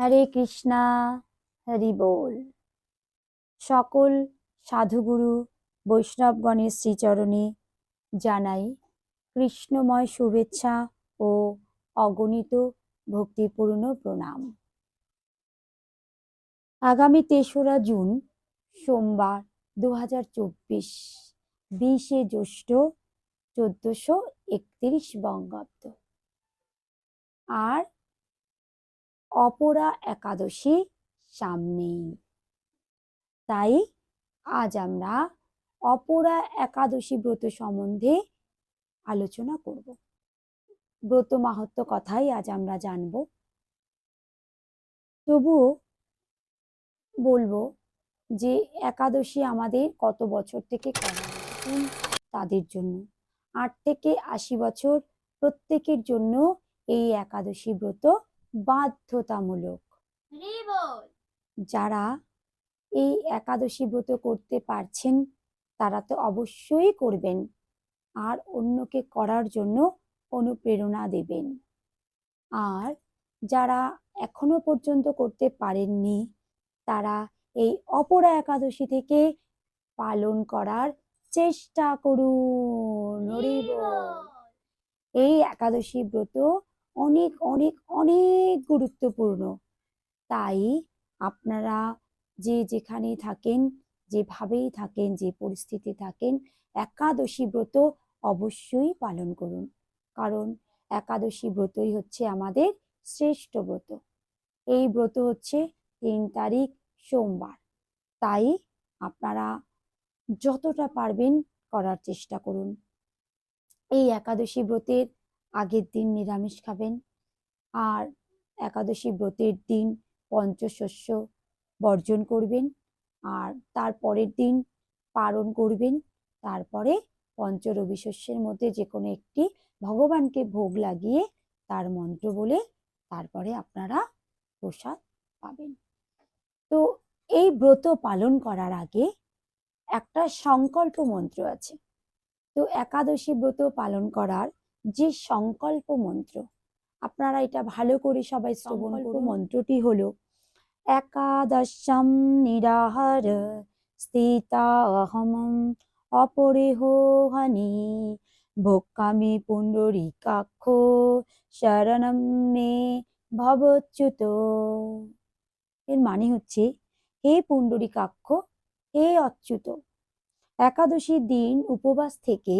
হরে কৃষ্ণা, হরি বল। সকল সাধুগুরু বৈষ্ণবগণের শ্রীচরণে জানাই কৃষ্ণময় শুভেচ্ছা ও অগণিত ভক্তিপূর্ণ প্রণাম। আগামী তেসরা জুন, সোমবার দু হাজার চব্বিশ, বিশে জ্যৈষ্ঠ, চোদ্দশো একত্রিশ বঙ্গাব্দ। আর অপরা একাদশী সামনেই। তাই আজ আমরা অপরা একাদশী ব্রত সম্বন্ধে আলোচনা করব। ব্রত মাহাত্ম কথাই আজ আমরা জানব। তবুও বলব যে একাদশী আমাদের কত বছর থেকে তাদের জন্য। আট থেকে আশি বছর প্রত্যেকের জন্য এই একাদশী ব্রত বাধ্যতামূলক। যারা এই একাদশী ব্রত করতে পারছেন তারা তো অবশ্যই করবেন। আর অন্যকে করার জন্য অনুপ্রেরণা দেবেন। আর যারা এখনও পর্যন্ত করতে পারেননি তারা এই অপরা একাদশী থেকে পালন করার চেষ্টা করুন। এই একাদশী ব্রত অনেক অনেক অনেক গুরুত্বপূর্ণ। তাই আপনারা যে যেখানেই থাকেন, যেভাবেই থাকেন, যে পরিস্থিতি থাকেন, একাদশী ব্রত অবশ্যই পালন করুন। কারণ একাদশী ব্রতই হচ্ছে আমাদের শ্রেষ্ঠ ব্রত। এই ব্রত হচ্ছে তিন তারিখ সোমবার। তাই আপনারা যতটা পারবেন করার চেষ্টা করুন। এই একাদশী ব্রতের আগের দিন নিরামিষ খাবেন। আর একাদশী ব্রতের দিন পঞ্চশস্য বর্জন করবেন। আর তার পরের দিন পালন করবেন। তারপরে পঞ্চরবি শস্যের মধ্যে যে কোনো একটি ভগবানকে ভোগ লাগিয়ে তার মন্ত্র বলে তারপরে আপনারা প্রসাদ পাবেন। তো এই ব্রত পালন করার আগে একটা সংকল্প মন্ত্র আছে। তো একাদশী ব্রত পালন করার যে সংকল্প মন্ত্র আপনারা এটা ভালো করে সবাই শ্রবণ করুন। মন্ত্রটি হলো একাদশম নিরাহার স্থিতা অহম অপরিহোহানি ভোক্কামি পুণ্ডরীকাক্ষ শরণম মে ভবচ্যুত। এর মানে হচ্ছে হে পুণ্ডরীকাক্ষ হে অচ্যুত। একাদশীর দিন উপবাস থেকে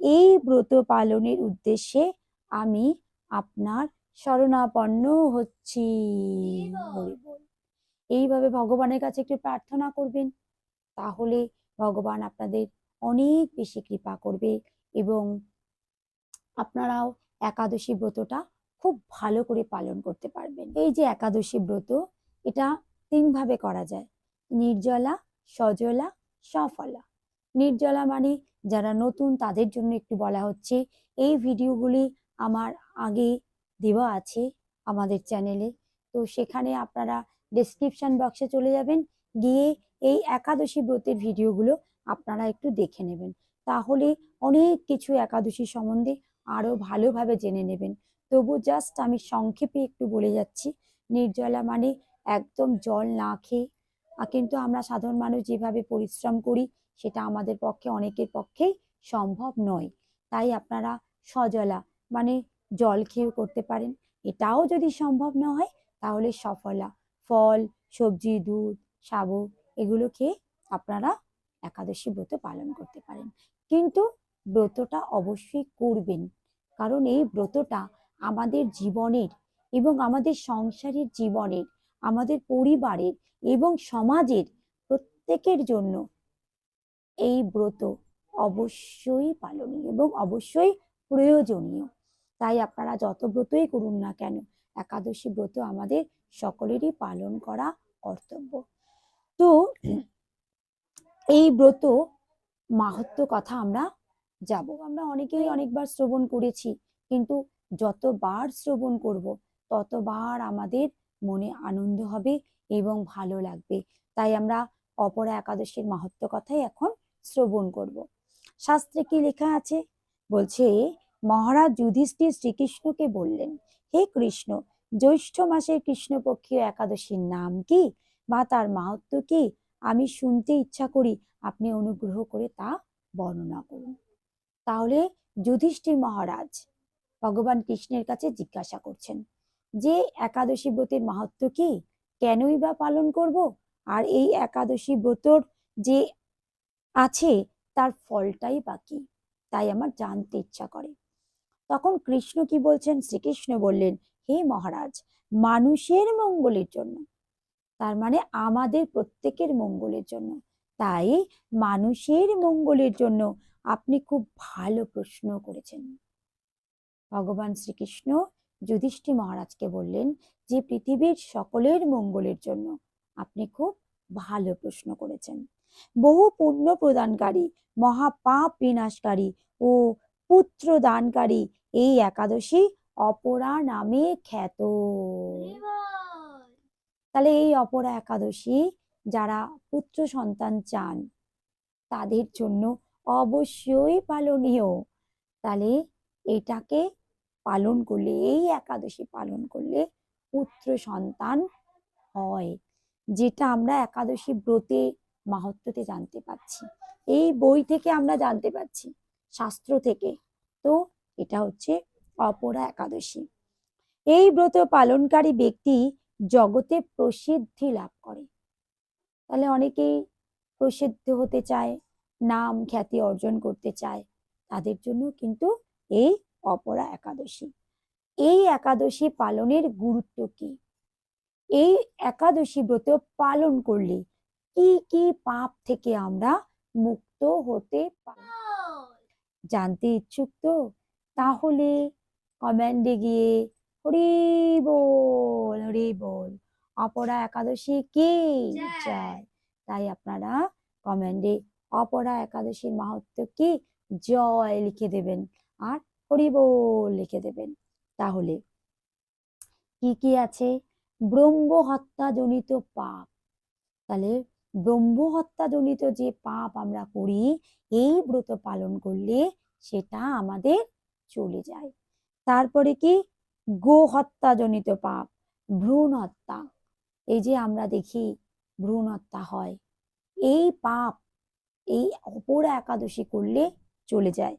এই ব্রত পালনের উদ্দেশ্যে আমি আপনার শরণাপন্ন হচ্ছি। এইভাবে ভগবানের কাছে একটু প্রার্থনা করবেন, তাহলে ভগবান আপনাদের অনেক বেশি কৃপা করবে এবং আপনারাও একাদশী ব্রতটা খুব ভালো করে পালন করতে পারবেন। এই যে একাদশী ব্রত, এটা তিনভাবে করা যায়, নির্জলা, সজলা, সফলা। নির্জলা মানে যারা নতুন তাদের জন্য একটু বলা হচ্ছে। এই ভিডিওগুলি আমার আগে দেওয়া আছে আমাদের চ্যানেলে। তো সেখানে আপনারা ডেসক্রিপশন বক্সে চলে যাবেন। গিয়ে এই একাদশী ব্রতের ভিডিওগুলো আপনারা একটু দেখে নেবেন। তাহলে অনেক কিছু একাদশী সম্বন্ধে আরও ভালোভাবে জেনে নেবেন। তবু জাস্ট আমি সংক্ষেপে একটু বলে যাচ্ছি। নির্জলা মানে একদম জল না খেয়ে, কিন্তু আমরা সাধারণ মানুষ যেভাবে পরিশ্রম করি সেটা আমাদের পক্ষে, অনেকের পক্ষেই সম্ভব নয়। তাই আপনারা সজলা মানে জল খেয়েও করতে পারেন। এটাও যদি সম্ভব না হয়, তাহলে সফলা, ফল, সবজি, দুধ সাবু এগুলো খেয়ে আপনারা একাদশী ব্রত পালন করতে পারেন। কিন্তু ব্রতটা অবশ্যই করবেন, কারণ এই ব্রতটা আমাদের জীবনের এবং আমাদের সংসারের জীবনের, আমাদের পরিবারের এবং সমাজের প্রত্যেকের জন্য এই ব্রত অবশ্যই পালনীয় এবং অবশ্যই প্রয়োজনীয়। তাই আপনারা যত ব্রতই করুন না কেন, একাদশী ব্রত আমাদের সকলেরই পালন করা কর্তব্য। তো এই ব্রত মাহাত্ম কথা আমরা যাব। আমরা অনেকেই অনেকবার শ্রবণ করেছি, কিন্তু যতবার শ্রবণ করব, ততবার আমাদের মনে আনন্দ হবে এবং ভালো লাগবে। তাই আমরা অপরা একাদশীর মাহাত্ম কথাই এখন শ্রবণ করব। শাস্ত্রে কি লেখা আছে? বলছে, মহারাজ যুধিষ্ঠির শ্রীকৃষ্ণকে বললেন, হে কৃষ্ণ, জ্যৈষ্ঠ মাসের কৃষ্ণপক্ষীয় একাদশীর নাম কি? বা তার মাহাত্ম্য কি? আমি শুনতে ইচ্ছা করি আপনি অনুগ্রহ করে তা বর্ণনা করুন। তাহলে যুধিষ্ঠির মহারাজ ভগবান কৃষ্ণের কাছে জিজ্ঞাসা করছেন, যে একাদশী ব্রতের মাহাত্ম কি? কেনই বা পালন করব? আর এই একাদশী ব্রতর যে আছে, তার ফলটাই বাকি। তাই আমার জানতে ইচ্ছা করে। তখন কৃষ্ণ কি বলছেন? শ্রীকৃষ্ণ বললেন, হে মহারাজ, মানুষের মঙ্গলের জন্য। তার মানে আমাদের প্রত্যেকের মঙ্গলের জন্য। তাই মানুষের মঙ্গলের জন্য আপনি খুব ভালো প্রশ্ন করেছেন। ভগবান শ্রীকৃষ্ণ যুধিষ্ঠি মহারাজকে বললেন যে, পৃথিবীর সকলের মঙ্গলের জন্য আপনি খুব ভালো প্রশ্ন করেছেন। বহু পুণ্য প্রদানকারী মহাপাপ বিনাশকারী ও পুত্র দানকারী এই একাদশী অপরা নামে খ্যাত। তাহলে এই অপরা একাদশী যারা পুত্র সন্তান চান, তাদের জন্য অবশ্যই পালনীয়। তাহলে এটাকে পালন করলে, এই একাদশী পালন করলে পুত্র সন্তান হয়, যেটা আমরা একাদশী ব্রতে মাহাত্ম্যতে জানতে পাচ্ছি এই বই থেকে আমরা জানতে পাচ্ছি শাস্ত্র থেকে। তো এটা হচ্ছে অপরা একাদশী। এই ব্রত পালনকারী ব্যক্তি জগতে প্রসিদ্ধি লাভ করে। তাহলে অনেকেই প্রসিদ্ধ হতে চায়, নাম খ্যাতি অর্জন করতে চায়, তাদের জন্য কিন্তু এই অপরা একাদশী। এই একাদশী পালনের গুরুত্ব কি? এই একাদশী ব্রত পালন করলে কি কি পাপ থেকে আমরা মুক্ত হতে পারি জানতে ইচ্ছুক তো? তাহলে কমেন্টে গিয়ে হরি বল হরি বল। অপরা একাদশী কে জয়। তাই আপনারা কমেন্টে অপরা একাদশীর মাহাত্ম্য কি? জয় লিখে দেবেন আর হরি বল লিখে দেবেন। তাহলে কি কি আছে? ব্রহ্ম হত্যা জনিত পাপ। তাহলে ব্রহ্ম হত্যা জনিত যে পাপ আমরা করি, এই ব্রত পালন করলে সেটা আমাদের চলে যায়। তারপরে কি? গো হত্যা জনিত পাপ ভ্রূণ হত্যা এই যে আমরা দেখি ভ্রূণ হত্যা হয়, এই পাপ, এই অপরা একাদশী করলে চলে যায়।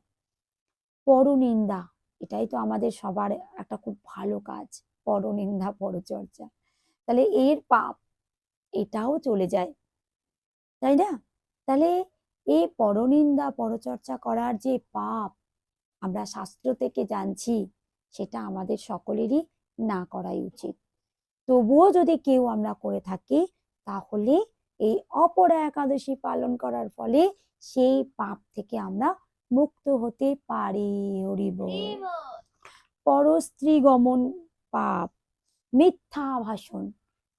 পরনিন্দা, এটাই তো আমাদের সবার একটা খুব ভালো কাজ, পরনিন্দা, পরচর্চা। তাহলে এর পাপ, এটাও চলে যায়। তাই না? তাহলে এ পরনিন্দা পরচর্চা করার যে পাপ, আমরা শাস্ত্র থেকে জানছি, সেটা আমাদের সকলেরই না করাই উচিত। তবুও যদি কেউ আমরা করে থাকি, তাহলে এই অপরা একাদশী পালন করার ফলে সেই পাপ থেকে আমরা মুক্ত হতে পারি, হরিব। পরস্ত্রী গমন পাপ, মিথ্যা ভাষণ।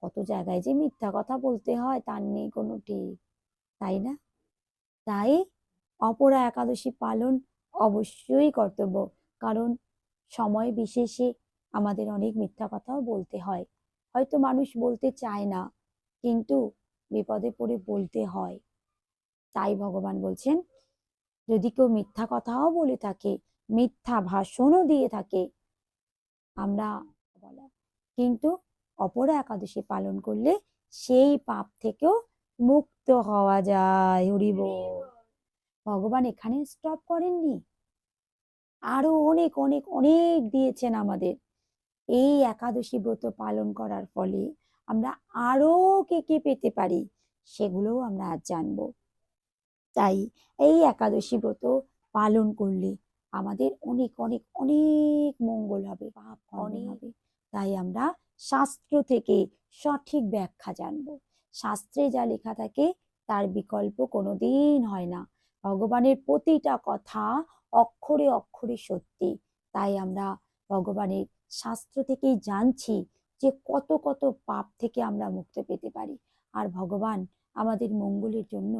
কত জায়গায় যে মিথ্যা কথা বলতে হয়, তার নেই কোনো ঠিক তাই না? তাই অপরা একাদশী পালন অবশ্যই কর্তব্য। কারণ সময় বিশেষে আমাদের অনেক মিথ্যা কথাও বলতে হয়। হয়তো মানুষ বলতে চায় না, কিন্তু বিপদে পড়ে বলতে হয়। তাই ভগবান বলছেন, যদি কেউ মিথ্যা কথাও বলে থাকে, মিথ্যা ভাষণও দিয়ে থাকে, আমরা বলা। কিন্তু অপরা একাদশী পালন করলে সেই পাপ থেকেও মুক্ত হওয়া যায় হরি বল। ভগবান এখানে স্টপ করেননি। আরও অনেক অনেক অনেক দিয়েছেন আমাদের। এই একাদশী ব্রত পালন করার ফলে আমরা আরও কে কে পেতে পারি সেগুলোও আমরা আজ জানব। তাই এই একাদশী ব্রত পালন করলে আমাদের অনেক অনেক অনেক মঙ্গল হবে পাপ হবে। তাই আমরা শাস্ত্র থেকে সঠিক ব্যাখ্যা জানব। শাস্ত্রে যা লেখা থাকে তার বিকল্প কোনোদিন হয় না। ভগবানের প্রতিটা কথা অক্ষরে অক্ষরে সত্যি। তাই আমরা ভগবানের শাস্ত্র থেকেই জানছি যে কত কত পাপ থেকে আমরা মুক্তি পেতে পারি। আর ভগবান আমাদের মঙ্গলের জন্য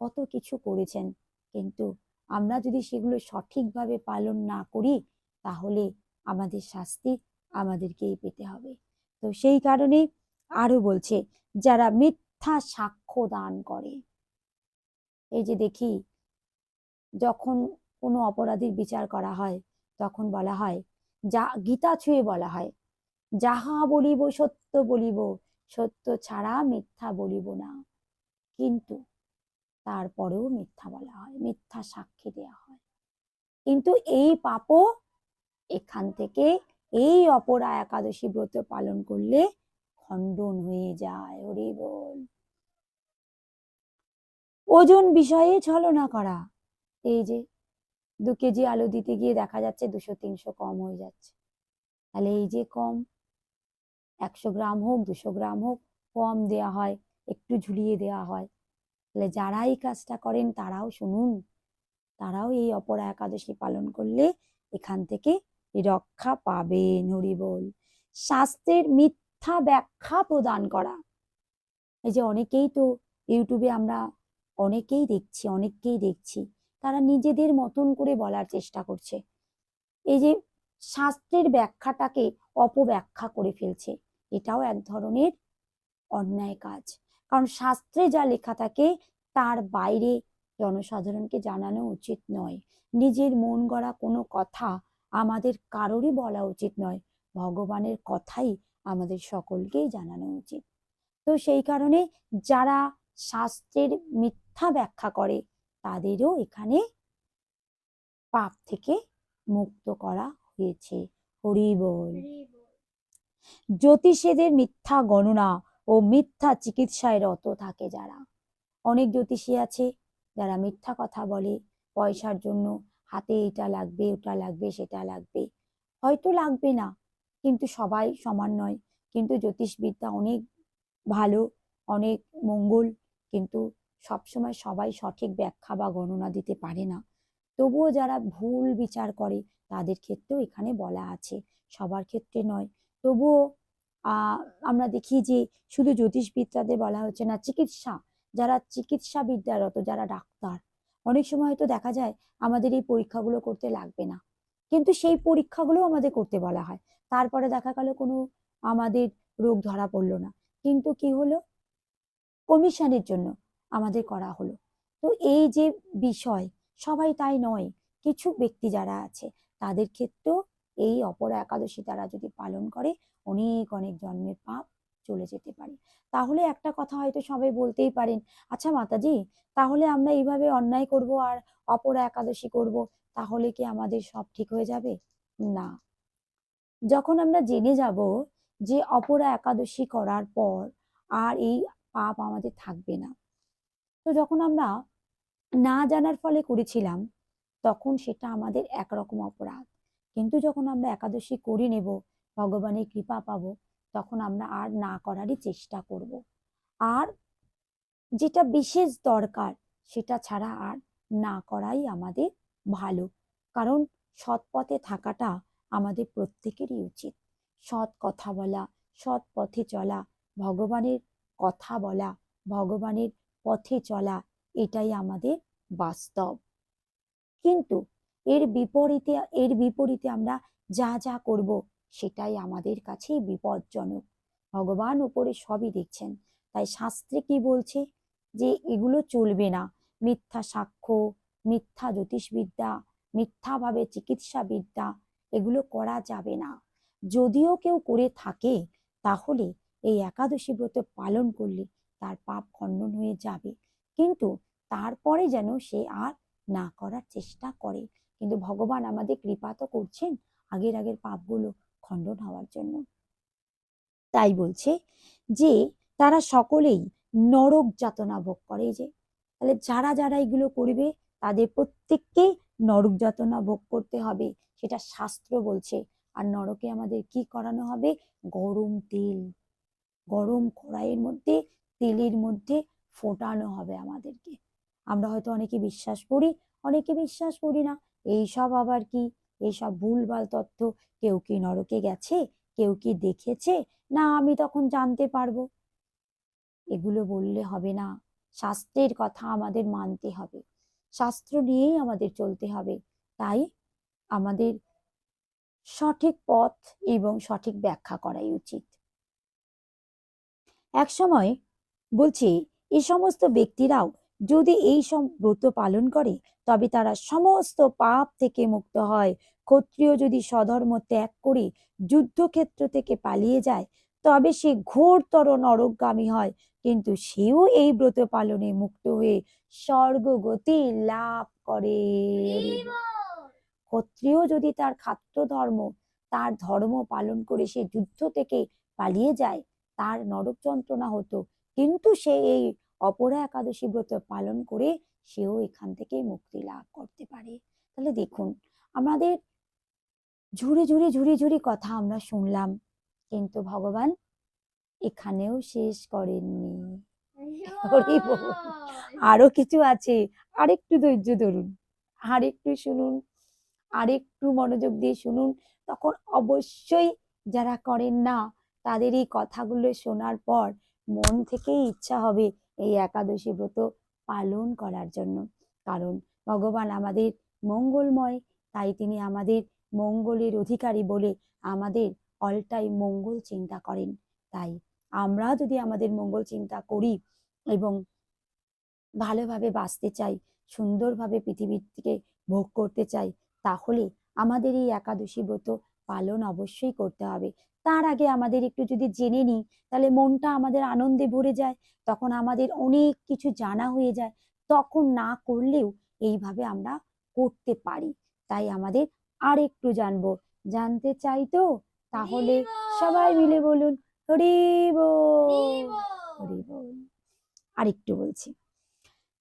কত কিছু করেছেন। কিন্তু আমরা যদি সেগুলো সঠিকভাবে পালন না করি, তাহলে আমাদের শাস্তি আমাদেরকেই পেতে হবে। তো সেই কারণে আরও বলছে যারা মিথ্যা সাক্ষ্য দান করে। এই যে দেখি, যখন কোনো অপরাধীর বিচার করা হয়, তখন বলা হয়, যা গীতা ছুঁয়ে বলা হয়, যাহা বলিব সত্য বলিব, সত্য ছাড়া মিথ্যা বলিব না। কিন্তু তারপরেও মিথ্যা বলা হয়, মিথ্যা সাক্ষী দেয়া হয়। কিন্তু এই পাপও এখান থেকে, এই অপরা একাদশী ব্রত পালন করলে খণ্ডন হয়ে যায় হরি বল। ওজন বিষয়ে ছলনা করা। এই যে, দু কেজি আলু দিতে গিয়ে দেখা যাচ্ছে দুশো তিনশো কম হয়ে যাচ্ছে। তাহলে এই যে কম, একশো গ্রাম হোক, দুশো গ্রাম হোক, কম দেয়া হয়, একটু ঝুলিয়ে দেওয়া হয়। তাহলে যারা এই কাজটা করেন, তারাও শুনুন, তারাও এই অপরা একাদশী পালন করলে এখান থেকে রক্ষা পাবেন, হরি বল। শাস্ত্রের ব্যাখ্যা প্রদান করা। এই যে অনেকেই তো ইউটিউবে আমরা অনেকেই দেখছি, অনেককেই দেখছি, তারা নিজেদের মতন করে বলার চেষ্টা করছে। এই যে শাস্ত্রের ব্যাখ্যাটাকে অপব্যাখ্যা করে ফেলছে, এটাও এক ধরনের অন্যায় কাজ। কারণ শাস্ত্রে যা লেখা থাকে, তার বাইরে জনসাধারণকে জানানো উচিত নয়। নিজের মন গড়া কোনো কথা আমাদের কারোরই বলা উচিত নয়। ভগবানের কথাই আমাদের সকলকেই জানানো উচিত। তো সেই কারণে যারা শাস্ত্রের মিথ্যা ব্যাখ্যা করে তাদেরও এখানে পাপ থেকে মুক্ত করা হয়েছে। হরি বল। জ্যোতিষীদের মিথ্যা গণনা ও মিথ্যা চিকিৎসায় রত থাকে যারা। অনেক জ্যোতিষী আছে যারা মিথ্যা কথা বলে পয়সার জন্য হাতে এটা লাগবে ওটা লাগবে সেটা লাগবে। হয়তো লাগবে না কিন্তু সবাই সমান নয়। কিন্তু জ্যোতিষবিদ্যা অনেক ভালো, অনেক মঙ্গল, কিন্তু সবসময় সবাই সঠিক ব্যাখ্যা বা গণনা দিতে পারে না। তবুও যারা ভুল বিচার করে, তাদের ক্ষেত্রেও এখানে বলা আছে, সবার ক্ষেত্রে নয়। তবুও আমরা দেখি যে শুধু জ্যোতিষবিদ্যাদের বলা হচ্ছে না, চিকিৎসা, যারা চিকিৎসা বিদ্যারত যারা ডাক্তার, অনেক সময় হয়তো দেখা যায় আমাদের এই পরীক্ষাগুলো করতে লাগবে না। কিন্তু সেই পরীক্ষাগুলো আমাদের করতে বলা হয়। তারপরে দেখা গেল কোনো আমাদের রোগ ধরা পড়ল না। কিন্তু কি হলো? কমিশনের জন্য আমাদের করা হলো। তো এই যে বিষয়, সবাই তাই নয়। কিছু ব্যক্তি যারা আছে, তাদের ক্ষেত্রেও এই অপরা একাদশী তারা যদি পালন করে, অনেক অনেক জন্মের পাপ চলে যেতে পারে। তাহলে একটা কথা হয়তো সবাই বলতেই পারেন আচ্ছা মাতাজি, তাহলে আমরা এইভাবে অন্যায় করব আর অপরা একাদশী করব? তাহলে কি আমাদের সব ঠিক হয়ে যাবে? না। যখন আমরা জেনে যাব যে অপরা একাদশী করার পর আর এই পাপ আমাদের থাকবে না। তো যখন আমরা না জানার ফলে করেছিলাম, তখন সেটা আমাদের একরকম অপরাধ। কিন্তু যখন আমরা একাদশী করে নেব, ভগবানের কৃপা পাবো, তখন আমরা আর না করারই চেষ্টা করব। আর যেটা বিশেষ দরকার, সেটা ছাড়া আর না করাই আমাদের ভালো। কারণ সৎ পথে থাকাটা আমাদের প্রত্যেকেরই উচিত। সৎ কথা বলা, সৎ পথে চলা, ভগবানের কথা বলা, ভগবানের পথে চলা, এটাই আমাদের বাস্তব। কিন্তু এর বিপরীতে এর বিপরীতে আমরা যা যা করব, সেটাই আমাদের কাছেই বিপজ্জনক। ভগবান উপরে সবই দেখছেন। তাই শাস্ত্রে কি বলছে? যে এগুলো চলবে না। মিথ্যা সাক্ষ্য মিথ্যা জ্যোতিষবিদ্যা, মিথ্যাভাবে চিকিৎসা বিদ্যা এগুলো করা যাবে না। যদিও কেউ করে থাকে, তাহলে এই একাদশী ব্রত পালন করলে তার পাপ খণ্ডন হয়ে যাবে। কিন্তু তারপরে যেন সে আর না করার চেষ্টা করে। কিন্তু ভগবান আমাদের কৃপা তো করছেন আগের আগের পাপগুলো খণ্ডন হওয়ার জন্য। তাই বলছে যে, তারা সকলেই নরক যাতনা ভোগ করে যে, তাহলে যারা যারা এগুলো করবে তাদের প্রত্যেককেই নরক যাতনা ভোগ করতে হবে, সেটা শাস্ত্র বলছে। আর নরকে আমাদের কি করানো হবে? গরম তেল। গরম কড়াইয়ের মধ্যে, তেলের মধ্যে ফোটানো হবে আমাদেরকে। আমরা হয়তো অনেকে বিশ্বাস করি, অনেকে বিশ্বাস করি না। এইসব আবার কি? এইসব ভুলভাল তথ্য কেউ কি নরকে গেছে? কেউ কি দেখেছে? না, আমি তখন জানতে পারব। এগুলো বললে হবে না। শাস্ত্রের কথা আমাদের মানতে হবে। শাস্ত্র নিয়েই আমাদের চলতে হবে। তাই আমাদের সঠিক পথ এবং সঠিক ব্যাখ্যা করাই উচিত। এক সময় বলছি এই সমস্ত ব্যক্তিরাও যদি এই সব ব্রত পালন করে, তবে তারা সমস্ত পাপ থেকে মুক্ত হয়। ক্ষত্রিয় যদি স্বধর্ম ত্যাগ করে, যুদ্ধক্ষেত্র থেকে পালিয়ে যায় তবে সে ঘোরতর নরকগামী হয়। কিন্তু সেও এই ব্রত পালনে মুক্ত হয়ে স্বর্গগতি লাভ করে। ক্ষত্রিয় যদি তার খাদ্য ধর্ম, তার ধর্ম পালন করে সে যুদ্ধ থেকে পালিয়ে যায়, তার নরক যন্ত্রণা হতো। কিন্তু সে এই অপরা একাদশী ব্রত পালন করে সেও এখান থেকে মুক্তি লাভ করতে পারে। তাহলে দেখুন, আমাদের ঝুড়ি ঝুড়ি ঝুড়ি ঝুড়ি কথা আমরা শুনলাম। কিন্তু ভগবান এখানেও শেষ করেননি। আরও কিছু আছে। আরেকটু ধৈর্য ধরুন। আরেকটু শুনুন। আরেকটু মনোযোগ দিয়ে শুনুন। তখন অবশ্যই যারা করেন না তাদের এই কথাগুলো শোনার পর মন থেকেই ইচ্ছা হবে এই একাদশী ব্রত পালন করার জন্য। কারণ ভগবান আমাদের মঙ্গলময় তাই তিনি আমাদের মঙ্গলের অধিকারী বলে আমাদের অলটাই মঙ্গল চিন্তা করেন। তাই আমরা যদি আমাদের মঙ্গল চিন্তা করি এবং ভালোভাবে বাঁচতে চাই, সুন্দরভাবে পৃথিবীর থেকে ভোগ করতে চাই, তাহলে আমাদের এই একাদশী ব্রত পালন অবশ্যই করতে হবে। তার আগে আমাদের একটু যদি জেনে নিই, তাহলে মনটা আমাদের আনন্দে ভরে যায়, তখন আমাদের অনেক কিছু জানা হয়ে যায়, তখন না করলেও এইভাবে আমরা করতে পারি। তাই আমাদের আর একটু জানব। জানতে চাই তো? তাহলে সবাই মিলে বলুন, হরি বল হরি বল। আরেকটু বলছি।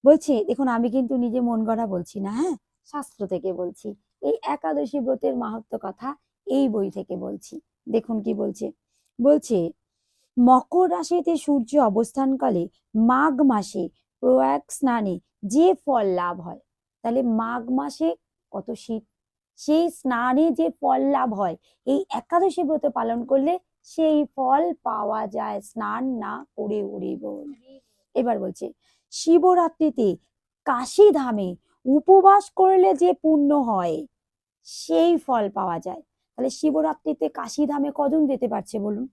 বলছি, দেখুন, আমি কিন্তু নিজে মন গড়া বলছি না হ্যাঁ? শাস্ত্র থেকে বলছি। এই একাদশী ব্রতের মাহাত্ম কথা এই বই থেকে বলছি। দেখুন কি বলছে। বলছে, মকর রাশিতে সূর্য অবস্থানকালে মাঘ মাসে প্রয়াগ স্নানে যে ফল লাভ হয়, তাহলে মাঘ মাসে কত শীত? সেই স্নানে যে ফল লাভ হয়, এই একাদশী ব্রত পালন করলে সেই ফল পাওয়া যায়। স্নান না করে উড়ে বল এবার বলছে, শিবরাত্রিতে কাশী ধামে উপবাস করলে যে পুণ্য হয়, সেই ফল পাওয়া যায়। তাহলে শিবরাত্রিতে কাশী ধামে কজন যেতে পারছে বলুন?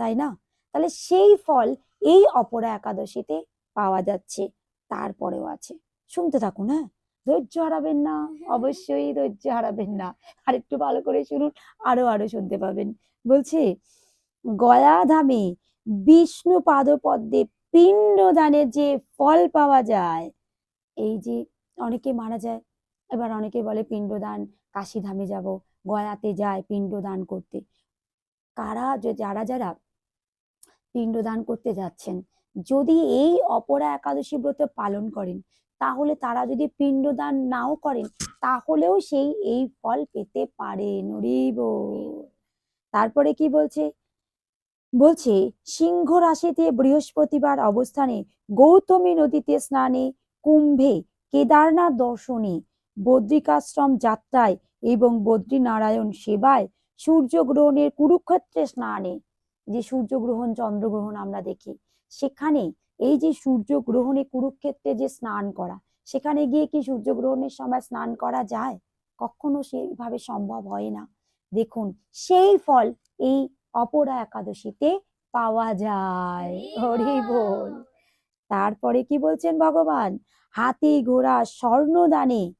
তাই না? তাহলে সেই ফল এই অপরা একাদশীতে পাওয়া যাচ্ছে, তারপরেও আছে। শুনতে থাকুন হ্যাঁ? ধৈর্য হারাবেন না, অবশ্যই ধৈর্য হারাবেন না। আর একটু ভালো করে শুনুন, আরও আরও শুনতে পাবেন। বলছে, গয়া ধামে বিষ্ণু পাদপদ্মে পিণ্ডদানের যে ফল পাওয়া যায়, এই যে অনেকে মারা যায়, এবার অনেকে বলে পিণ্ডদান কাশীধামে যাব, গয়াতে যায় পিণ্ডদান করতে। কারা যারা যারা পিণ্ডদান করতে যাচ্ছেন, যদি এই অপরা একাদশী ব্রত পালন করেন তাহলে তারা যদি পিণ্ডদান নাও করেন, তাহলেও সেই এই ফল পেতে পারে হরি বল। তারপরে কি বলছে বলছে সিংহ রাশিতে বৃহস্পতিবার অবস্থানে গৌতমী নদীতে স্নানে, কুম্ভে কেদারনাথ দর্শনে, বদ্রিকাশ্রম যাত্রায় এবং বদ্রীনারায়ণ সেবায় সূর্যগ্রহণের কুরুক্ষেত্রে স্নানে যে সূর্যগ্রহণ, চন্দ্রগ্রহণ আমরা দেখি, সেখানে এই যে সূর্যগ্রহণে কুরুক্ষেত্রে যে স্নান করা, সেখানে গিয়ে কি সূর্যগ্রহণের সময় স্নান করা যায়? কখনো সেইভাবে সম্ভব হয় না। দেখুন, সেই ফল এই অপরা একাদশীতে পাওয়া যায়। হরি বল। তারপরে কি বলছেন ভগবান? হাতি ঘোড়া স্বর্ণদানে।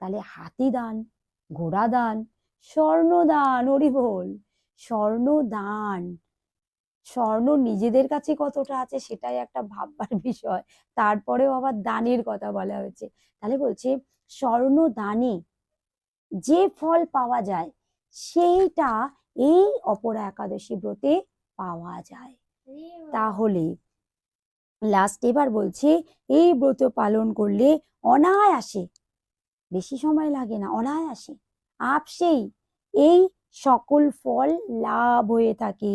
তাহলে হাতি দান, ঘোড়া দান, স্বর্ণদান, হরি বল। স্বর্ণদান। স্বর্ণ নিজেদের কাছে কতটা আছে সেটাই একটা ভাববার বিষয়। তারপরেও আবার দানের কথা বলা হয়েছে। তাহলে বলছে, স্বর্ণ দানে যে ফল পাওয়া যায়, সেইটা এই অপরা একাদশী ব্রতে পাওয়া যায়। তাহলে লাস্ট এবার বলছে, এই ব্রত পালন করলে অনায়াসে, বেশি সময় লাগে না, অনায়াসে, আপসেই এই সকল ফল লাভ হয়ে থাকে।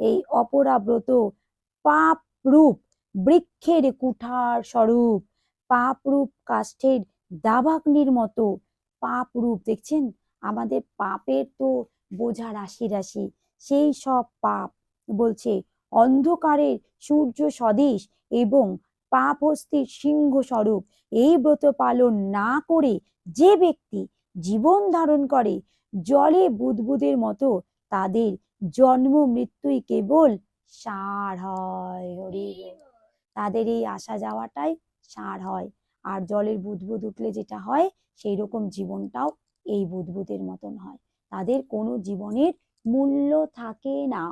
এই অপরা ব্রত পাপ রূপ বৃক্ষের কুঠার স্বরূপ পাপ রূপ কাষ্ঠের দাবাগ্নির মতো পাপ রূপ দেখছেন? আমাদের পাপের তো বোঝা রাশি রাশি, সেই সব পাপ বলছে অন্ধকারের সূর্য স্বদেশ এবং পাপ হস্তির সিংহ স্বরূপ। এই ব্রত পালন না করে যে ব্যক্তি জীবন ধারণ করে, জলে বুদবুদের মতো তাদের জন্ম মৃত্যুই কেবল সার হয়, হরি তাদের এই আসা যাওয়াটাই সার হয়। আর জলের বুদবুদ উঠলে যেটা হয় সেই রকম জীবনটাও এই বুদবুদের মতন হয়। তাদের কোনো জীবনের মূল্য থাকে না।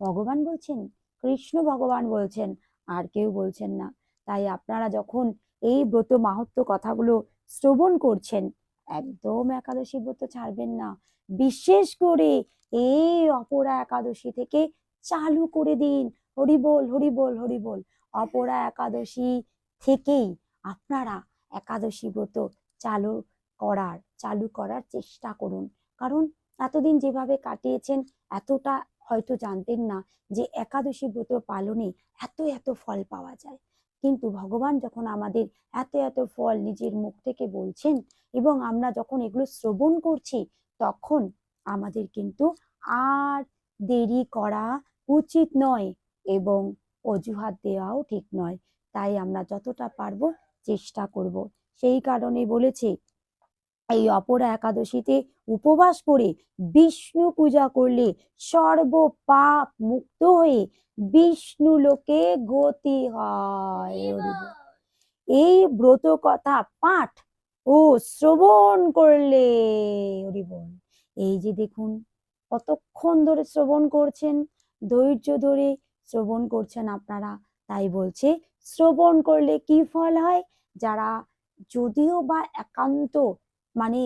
ভগবান বলছেন, কৃষ্ণ ভগবান বলছেন, আর কেউ বলছেন না। তাই আপনারা যখন এই ব্রত মাহাত্ম কথাগুলো শ্রবণ করছেন, একদম একাদশী ব্রত ছাড়বেন না। বিশেষ করে এই অপরা একাদশী থেকে চালু করে দিন। হরি বল হরি বল হরি বল। অপরা একাদশী থেকেই আপনারা একাদশী ব্রত চালু করার চালু করার চেষ্টা করুন। কারণ এতদিন যেভাবে কাটিয়েছেন, এতটা হয়তো জানতেন না যে একাদশী ব্রত পালনে এত এত ফল পাওয়া যায়। কিন্তু ভগবান যখন আমাদের এত এত ফল নিজের মুখ থেকে বলছেন এবং আমরা যখন এগুলো শ্রবণ করছি তখন আমাদের কিন্তু আর দেরি করা উচিত নয় এবং অজুহাত দেওয়াও ঠিক নয়। তাই আমরা যতটা পারব চেষ্টা করব। সেই কারণে বলেছে এই অপরা একাদশীতে উপবাস করে বিষ্ণু পূজা করলে সর্ব পাপ মুক্ত হয়ে বিষ্ণু লোকে গতি হয়। এই ব্রত কথা পাঠ ও, শ্রবণ করলে হরি বল এই যে দেখুন, কতক্ষণ ধরে শ্রবণ করছেন, ধৈর্য ধরে শ্রবণ করছেন আপনারা। তাই বলছে, শ্রবণ করলে কি ফল হয়? যারা যদিও বা একান্ত মানে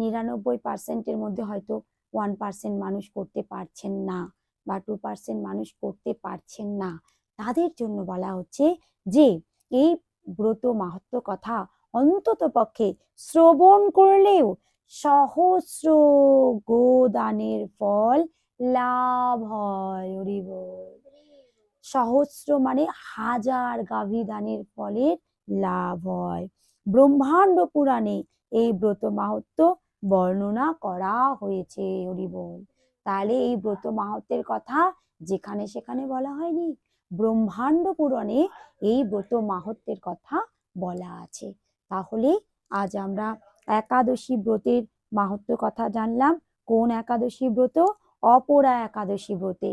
নিরানব্বই পার্সেন্টের মধ্যে হয়তো ওয়ান পার্সেন্ট মানুষ করতে পারছেন না বা টু পার্সেন্ট মানুষ করতে পারছেন না। তাদের জন্য বলা হচ্ছে যে, এই ব্রত মাহাত্ম কথা অন্তত পক্ষে শ্রবণ করলেও সহস্র গোদানের ফল লাভ হয় হরিবল সহস্র মানে হাজার গাভী দানের ফলের লাভ হয়। ব্রহ্মাণ্ড পুরাণে এই ব্রত মাহাত্ম বর্ণনা করা হয়েছে, হরি বল। তাহলে এই ব্রত মাহাত্মের কথা যেখানে সেখানে বলা হয়নি, ব্রহ্মাণ্ড পুরাণে এই ব্রত মাহাত্মের কথা বলা আছে। তাহলে আজ আমরা একাদশী ব্রতের মাহাত্ম কথা জানলাম। কোন একাদশী ব্রত? অপরা একাদশী ব্রতে।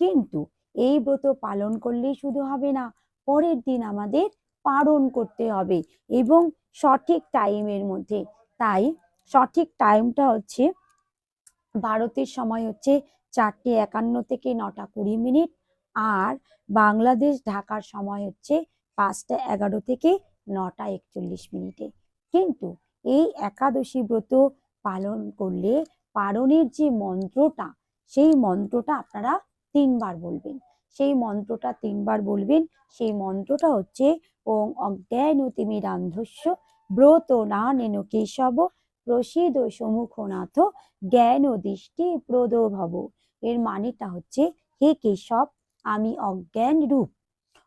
কিন্তু এই ব্রত পালন করলেই শুধু হবে না, পরের দিন আমাদের পালন করতে হবে এবং সঠিক টাইমের মধ্যে। তাই সঠিক টাইমটা হচ্ছে ভারতের সময় হচ্ছে চারটে একান্ন থেকে নটা কুড়ি মিনিট আর বাংলাদেশ ঢাকার সময় হচ্ছে পাঁচটা এগারো থেকে নটা একচল্লিশ মিনিটে। কিন্তু এই একাদশী ব্রত পালন করলে পারণের যে মন্ত্রটা, সেই মন্ত্রটা আপনারা তিনবার বলবেন। সেই মন্ত্রটা তিনবার বলবেন, সেই মন্ত্রটা হচ্ছে ওং অজ্ঞানতিমিরান্ধস্য ব্রত না নেন কেশব প্রসিদ সমুখনাথ জ্ঞান ও দৃষ্টি প্রদ ভব এর মানেটা হচ্ছে, হে কেশব, আমি অজ্ঞান রূপ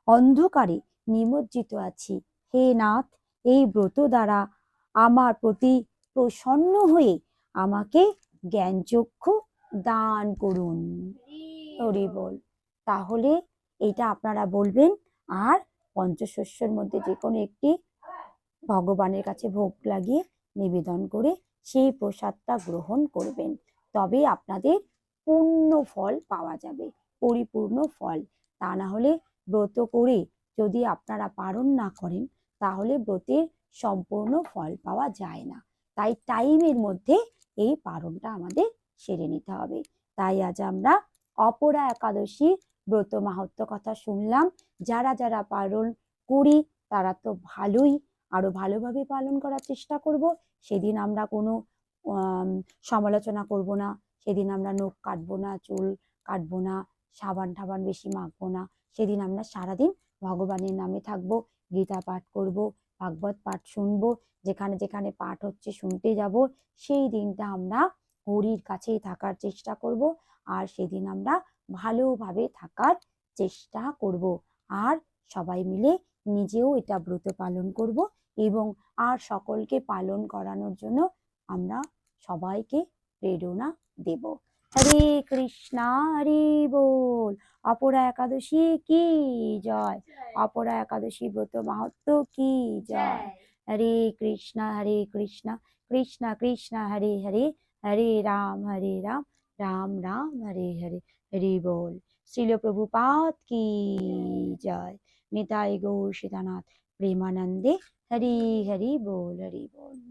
অন্ধকারে নিমজ্জিত আছি। হে নাথ, এই ব্রত দ্বারা আমার প্রতি প্রসন্ন হয়ে আমাকে জ্ঞানচক্ষু দান করুন। বল। তাহলে এটা আপনারা বলবেন, আর পঞ্চশস্যের মধ্যে যে কোনো একটি ভগবানের কাছে ভোগ লাগিয়ে নিবেদন করে সেই প্রসাদটা গ্রহণ করবেন। তবে আপনাদের পূর্ণ ফল পাওয়া যাবে, পরিপূর্ণ ফল। তা না হলে ব্রত করে যদি আপনারা পালন না করেন, তাহলে ব্রতের সম্পূর্ণ ফল পাওয়া যায় না। তাই টাইমের মধ্যে এই পালনটা আমাদের সেরে নিতে হবে। তাই আজ আমরা অপরা একাদশী ব্রত মাহাত্ম কথা শুনলাম। যারা যারা পালন করি, তারা তো ভালোই আরও ভালোভাবে পালন করার চেষ্টা করব। সেদিন আমরা কোনো সমালোচনা করব না। সেদিন আমরা নখ কাটবো না, চুল কাটবো না সাবান টাবান বেশি মাখবো না। সেদিন আমরা সারাদিন ভগবানের নামে থাকব, গীতা পাঠ করব, ভাগবত পাঠ শুনব, যেখানে যেখানে পাঠ হচ্ছে শুনতে যাব, সেই দিনটা আমরা হরির কাছেই থাকার চেষ্টা করব আর সেদিন আমরা ভালোভাবে থাকার চেষ্টা করব। আর সবাই মিলে নিজেও এটা ব্রত পালন করব এবং আর সকলকে পালন করানোর জন্য আমরা সবাইকে প্রেরণা দেব। হরে কৃষ্ণা, হরি বল। অপরা একাদশী কি জয়? অপরা একাদশী ব্রত মাহাত্ম কি জয়? হরে কৃষ্ণ হরে কৃষ্ণ কৃষ্ণ কৃষ্ণ, হরে হরে হরে রাম হরে রাম রাম রাম, হরে হরে, হরি বল। শ্রীল প্রভুপাত কি জয়? নিতাই গৌর সীতানাথ প্রেমানন্দে হরি হরি বল হরি বল।